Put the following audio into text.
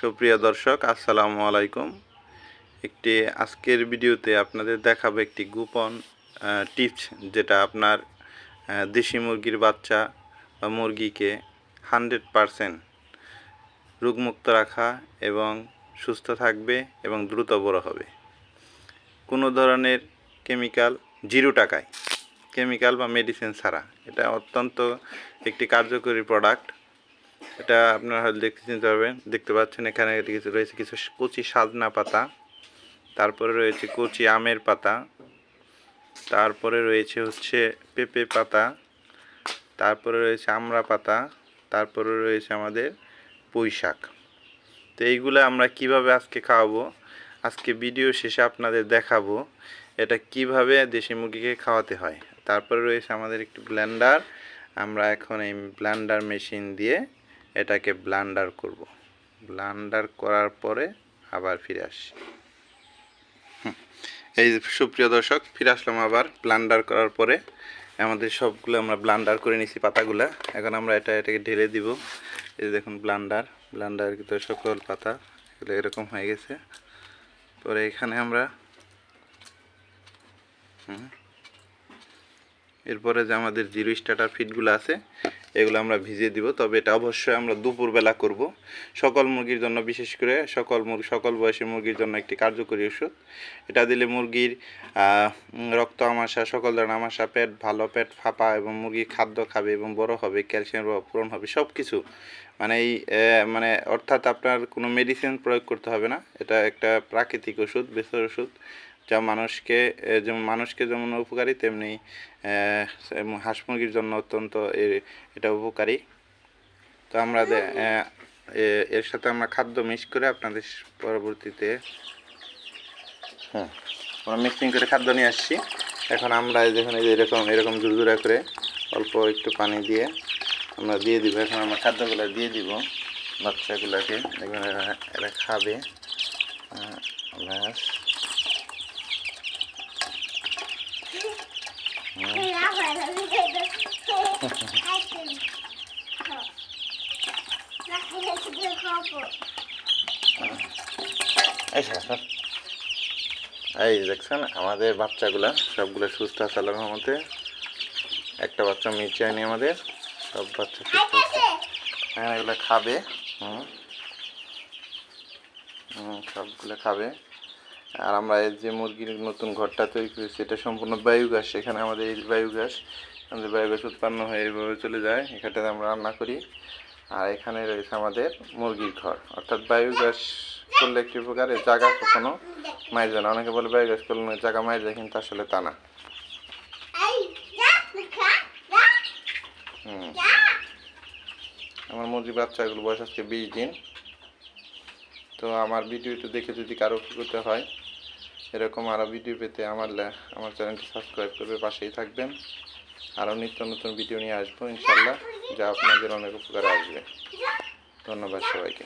সুপ্রিয় দর্শক, আসসালামু আলাইকুম। একটি আজকের ভিডিওতে আপনাদের দেখাবো একটি গোপন টিপস যেটা আপনার দেশি মুরগির বাচ্চা বা মুরগিকে হান্ড্রেড পারসেন্ট রোগমুক্ত রাখা এবং সুস্থ থাকবে এবং দ্রুত বড় হবে। কোনো ধরনের কেমিক্যাল? জিরো টাকায়। কেমিক্যাল বা মেডিসিন ছাড়া। এটা অত্যন্ত একটি কার্যকরী প্রোডাক্ট। এটা আপনারা হয়তো দেখতে চিনতে পারবেন। দেখতে পাচ্ছেন এখানে কিছু রয়েছে কিছু কচি সাজনা পাতা, তারপরে রয়েছে কচি আমের পাতা, তারপরে রয়েছে হচ্ছে পেঁপে পাতা, তারপরে রয়েছে আমড়া পাতা, তারপরে রয়েছে আমাদের পুঁই শাক। তো এইগুলো আমরা কীভাবে আজকে খাওয়াবো? আজকে ভিডিও শেষে আপনাদের দেখাবো এটা কীভাবে দেশি মুরগিকে খাওয়াতে হয়। তারপরে রয়েছে আমাদের একটি ব্ল্যান্ডার আমরা এখন এই ব্ল্যান্ডার মেশিন দিয়ে এটাকে ব্লান্ডার করব। ব্লান্ডার করার পরে আবার ফিরে আসি এই সুপ্রিয় দর্শক, ফিরে আসলাম আবার ব্লান্ডার করার পরে। আমাদের সবগুলো আমরা ব্লান্ডার করে নিছি পাতাগুলা। এখন আমরা এটা, এটাকে ঢেলে দিব। এই যে দেখুন ব্লান্ডার ব্লান্ডার ভিতরে সকল পাতা, এগুলো এরকম হয়ে গেছে। পরে এখানে আমরা এরপরে যে আমাদের জিরো স্টার্টার ফিটগুলো আছে এগুলো আমরা ভিজিয়ে দিব, তবে এটা অবশ্যই আমরা দুপুরবেলা করব। সকল মুরগির জন্য, বিশেষ করে সকল মুরগি সকল বয়সী মুরগির জন্য একটি কার্যকরী ওষুধ। এটা দিলে মুরগির রক্ত আমাশা, সকল ধরনের আমাশা, পেট ভালো, পেট ফাঁপা এবং মুরগি খাদ্য খাবে এবং বড় হবে, ক্যালসিয়াম পূরণ হবে সব কিছু মানে এই মানে অর্থাৎ আপনার কোনো মেডিসিন প্রয়োগ করতে হবে না। এটা একটা প্রাকৃতিক ওষুধ বেসর ওষুধ। যা মানুষকে যেমন মানুষকে যেমন উপকারী, তেমনি হাঁস মুরগির জন্য অত্যন্ত এটা উপকারী। তো আমরা এর সাথে আমরা খাদ্য মিক্স করে আপনাদের পরবর্তীতে হ্যাঁ আমরা মিক্সিং করে খাদ্য নিয়ে আসছি। এখন আমরা যেখানে এরকম এরকম ঝুরঝুরা করে অল্প একটু পানি দিয়ে আমরা দিয়ে দিব। এখন আমরা খাদ্যগুলো দিয়ে দিব বাচ্চাগুলোকে। দেখবেন এরা খাবে। ব্যাস। এই দেখছেন আমাদের বাচ্চাগুলা সবগুলো সুস্থ আছে আল্লাহর রহমতে। একটা বাচ্চা মির্চি আনি আমাদের সব বাচ্চা সুস্থ আছে। এখন এগুলো খাবে হুম। হুম, সবগুলো খাবে। আর আমরা এই যে মুরগির নতুন ঘরটা তৈরি করেছি এটা সম্পূর্ণ বায়ু বায়োগ্যাস এখানে আমাদের এই বায়োগ্যাস আমাদের বায়ু বায়োগ্যাস উৎপন্ন হয়ে এইভাবে চলে যায়। এখানটাতে আমরা রান্না করি। আর এখানে রয়েছে আমাদের মুরগির ঘর। অর্থাৎ বায়ু বায়োগ্যাস করলে একটি উপকারে জায়গা কখনো মায়ের যায় না। অনেকে বলে বায়োগ্যাস করলে জায়গা মায়ের যায় কিন্তু আসলে তা না। আমার মুরগির বাচ্চাগুলো বয়স আজকে বিশ দিন। তো আমার ভিডিওটি দেখে যদি কারও উপকৃত হয়, এরকম আরও ভিডিও পেতে আমার আমার চ্যানেলটি সাবস্ক্রাইব করবে, পাশেই থাকবেন। আরও নিত্য নতুন ভিডিও নিয়ে আসব, ইনশাল্লাহ যা আপনাদের অনেক উপকারে আসবে। ধন্যবাদ সবাইকে।